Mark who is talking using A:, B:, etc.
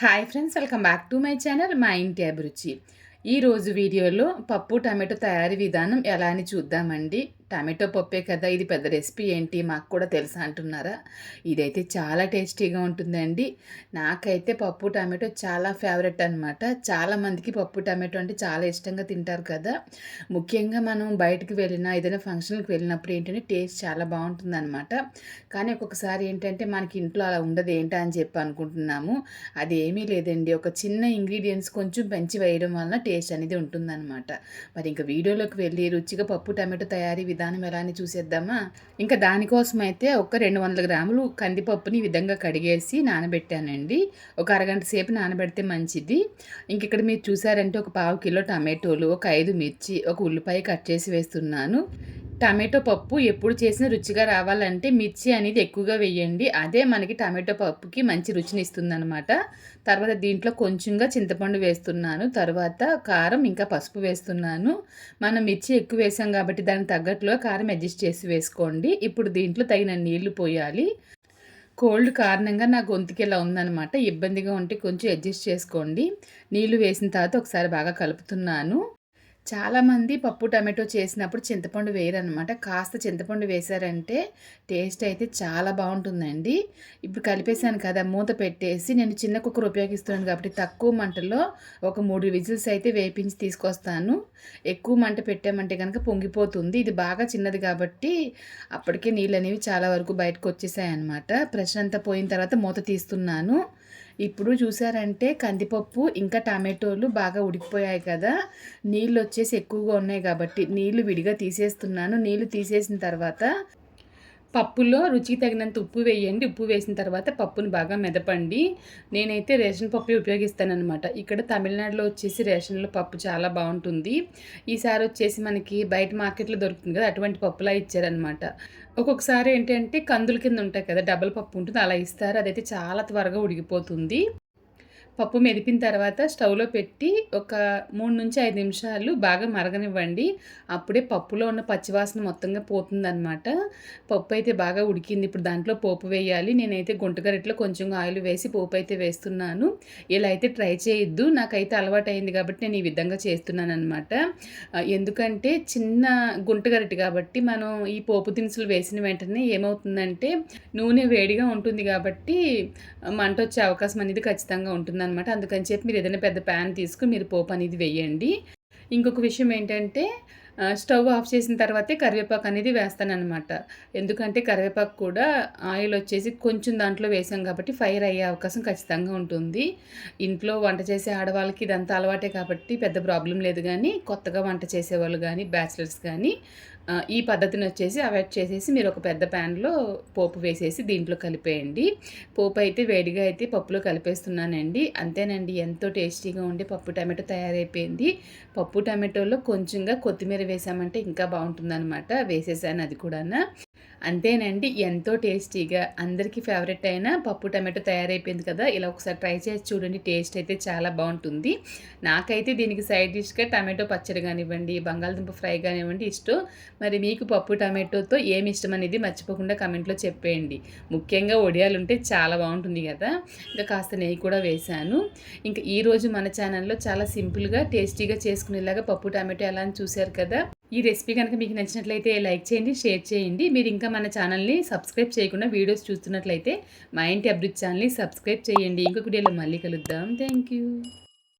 A: Hi friends welcome back to my channel మా ఇంటి అభిరుచి. ఈరోజు వీడియోలో పప్పు టమాటో తయారీ విధానం ఎలా అని చూద్దామండి. టమాటో పప్పే కదా ఇది పెద్ద రెసిపీ ఏంటి మాకు కూడా తెలుసా అంటున్నారా? ఇదైతే చాలా టేస్టీగా ఉంటుందండి. నాకైతే పప్పు టమాటో చాలా ఫేవరెట్ అనమాట చాలామందికి పప్పు టమాటో అంటే చాలా ఇష్టంగా తింటారు కదా. ముఖ్యంగా మనం బయటకు వెళ్ళినా ఏదైనా ఫంక్షన్కి వెళ్ళినప్పుడు ఏంటంటే టేస్ట్ చాలా బాగుంటుంది అనమాట కానీ ఒక్కొక్కసారి ఏంటంటే మనకి ఇంట్లో అలా ఉండదు ఏంటా అని చెప్పి అనుకుంటున్నాము. అది ఏమీ లేదండి. ఒక చిన్న ఇంగ్రీడియంట్స్ కొంచెం పెంచి వేయడం వలన టేస్ట్ అనేది ఉంటుందన్నమాట. మరి ఇంకా వీడియోలోకి వెళ్ళి రుచిగా పప్పు టమాటో తయారీ విధానం ఎలా అని చూసేద్దామా? ఇంకా దానికోసం అయితే ఒక రెండు వందల గ్రాములు కందిపప్పుని ఈ విధంగా కడిగేసి నానబెట్టానండి. ఒక అరగంట సేపు నానబెడితే మంచిది. ఇంక ఇక్కడ మీరు చూసారంటే ఒక పావు కిలో టమాటోలు ఒక ఐదు మిర్చి ఒక ఉల్లిపాయ కట్ చేసి వేస్తున్నాను. టమాటో పప్పు ఎప్పుడు చేసిన రుచిగా రావాలంటే మిర్చి అనేది ఎక్కువగా వేయండి. అదే మనకి టమాటో పప్పుకి మంచి రుచిని ఇస్తుందనమాట తర్వాత దీంట్లో కొంచెంగా చింతపండు వేస్తున్నాను. తర్వాత కారం ఇంకా పసుపు వేస్తున్నాను. మనం మిర్చి ఎక్కువ వేసాం కాబట్టి దానికి తగ్గట్టుగా కారం అడ్జస్ట్ చేసి వేసుకోండి. ఇప్పుడు దీంట్లో తగిన నీళ్ళు పోయాలి. కోల్డ్ కారణంగా నా గొంతుకి ఇలా ఉందనమాట ఇబ్బందిగా ఉంటే కొంచెం అడ్జస్ట్ చేసుకోండి. నీళ్ళు వేసిన తర్వాత ఒకసారి బాగా కలుపుతున్నాను. చాలామంది పప్పు టమాటో చేసినప్పుడు చింతపండు వేయరనమాట కాస్త చింతపండు వేశారంటే టేస్ట్ అయితే చాలా బాగుంటుందండి. ఇప్పుడు కలిపేశాను కదా మూత పెట్టేసి నేను చిన్న కుక్కర్ ఉపయోగిస్తున్నాను కాబట్టి తక్కువ మంటలో ఒక మూడు విజిల్స్ అయితే వేపించి తీసుకొస్తాను. ఎక్కువ మంట పెట్టామంటే కనుక పొంగిపోతుంది. ఇది బాగా చిన్నది కాబట్టి అప్పటికే నీళ్ళు అనేవి చాలా వరకు బయటకు వచ్చేసాయి అనమాట ప్రెషర్ అంతా పోయిన తర్వాత మూత తీస్తున్నాను. ఇప్పుడు చూసారంటే కందిపప్పు ఇంకా టమాటోలు బాగా ఉడికిపోయాయి కదా. నీళ్ళు వచ్చేసి ఎక్కువగా ఉన్నాయి కాబట్టి నీళ్ళు విడిగా తీసేస్తున్నాను. నీళ్ళు తీసేసిన తర్వాత పప్పులో రుచికి తగినంత ఉప్పు వేయండి. ఉప్పు వేసిన తర్వాత పప్పును బాగా మెదపండి. నేనైతే రేషన్ పప్పు ఉపయోగిస్తానమాట ఇక్కడ తమిళనాడులో వచ్చేసి రేషన్లో పప్పు చాలా బాగుంటుంది. ఈసారి వచ్చేసి మనకి బయట మార్కెట్లో దొరుకుతుంది కదా అటువంటి పప్పులా ఇచ్చారనమాట ఒక్కొక్కసారి ఏంటంటే కందుల కింద ఉంటాయి కదా డబల్ పప్పు ఉంటుంది అలా ఇస్తారు. అదైతే చాలా త్వరగా ఉడికిపోతుంది. పప్పు మెదిపిన తర్వాత స్టవ్లో పెట్టి ఒక మూడు నుంచి ఐదు నిమిషాలు బాగా మరగనివ్వండి. అప్పుడే పప్పులో ఉన్న పచ్చివాసన మొత్తంగా పోతుందన్నమాట. పప్పు అయితే బాగా ఉడికింది. ఇప్పుడు దాంట్లో పోపు వేయాలి. నేనైతే గుంటగరిట్లో కొంచెం ఆయిల్ వేసి పోపు అయితే వేస్తున్నాను. ఇలా అయితే ట్రై చేయొద్దు. నాకైతే అలవాటు అయింది కాబట్టి నేను ఈ విధంగా చేస్తున్నాను అనమాట ఎందుకంటే చిన్న గుంటగరిటి కాబట్టి మనం ఈ పోపు దినుసులు వేసిన వెంటనే ఏమవుతుందంటే నూనె వేడిగా ఉంటుంది కాబట్టి మంట వచ్చే అవకాశం అనేది ఖచ్చితంగా ఉంటుంది అనమాట అందుకని చెప్పి మీరు ఏదైనా పెద్ద ప్యాన్ తీసుకుని మీరు పోపు అనేది వేయండి. ఇంకొక విషయం ఏంటంటే స్టవ్ ఆఫ్ చేసిన తర్వాతే కరివేపాకు అనేది వేస్తానమాట ఎందుకంటే కరివేపాకు కూడా ఆయిల్ వచ్చేసి కొంచెం దాంట్లో వేసాం కాబట్టి ఫైర్ అయ్యే అవకాశం ఖచ్చితంగా ఉంటుంది. ఇంట్లో వంట చేసే ఆడవాళ్ళకి ఇదంతా అలవాటే కాబట్టి పెద్ద ప్రాబ్లం లేదు కానీ కొత్తగా వంట చేసేవాళ్ళు కానీ బ్యాచిలర్స్ కానీ ఈ పద్ధతిని వచ్చేసి అవాయిడ్ చేసేసి మీరు ఒక పెద్ద ప్యాన్లో పోపు వేసేసి దీంట్లో కలిపేయండి. పోపు అయితే వేడిగా అయితే పప్పులో కలిపేస్తున్నానండి. అంతేనండి ఎంతో టేస్టీగా ఉండి పప్పు టమాటో తయారైపోయింది. పప్పు టమాటోలో కొంచెంగా కొత్తిమీర వేసామంటే ఇంకా బాగుంటుందన్నమాట. వేసేసాను అది కూడా అంతేనండి ఎంతో టేస్టీగా. అందరికీ ఫేవరెట్ అయిన పప్పు టమాటో తయారైపోయింది కదా ఇలా ఒకసారి ట్రై చేసి చూడండి టేస్ట్ అయితే చాలా బాగుంటుంది. నాకైతే దీనికి సైడ్ డిష్గా టమాటో పచ్చడి కానివ్వండి బంగాళదుంప ఫ్రై కానివ్వండి ఇష్టం. మరి మీకు పప్పు టమాటోతో ఏమి ఇష్టం అనేది మర్చిపోకుండా కమెంట్లో చెప్పేయండి. ముఖ్యంగా ఒడియాలు ఉంటే చాలా బాగుంటుంది కదా ఇంకా కాస్త నెయ్యి కూడా వేశాను. ఇంకా ఈరోజు మన ఛానల్లో చాలా సింపుల్గా టేస్టీగా చేసుకునేలాగా పప్పు టమాటో ఎలా అని చూశారు కదా ఈ రెసిపీ కనుక మీకు నచ్చినట్లయితే లైక్ చేయండి షేర్ చేయండి. మీరు ఇంకా మన ఛానల్ని సబ్స్క్రైబ్ చేయకుండా వీడియోస్ చూస్తున్నట్లయితే మా ఇంటి అభివృద్ధి ఛానల్ని సబ్స్క్రైబ్ చేయండి. ఇంకొక వీడియోలో మళ్ళీ కలుద్దాం. Thank you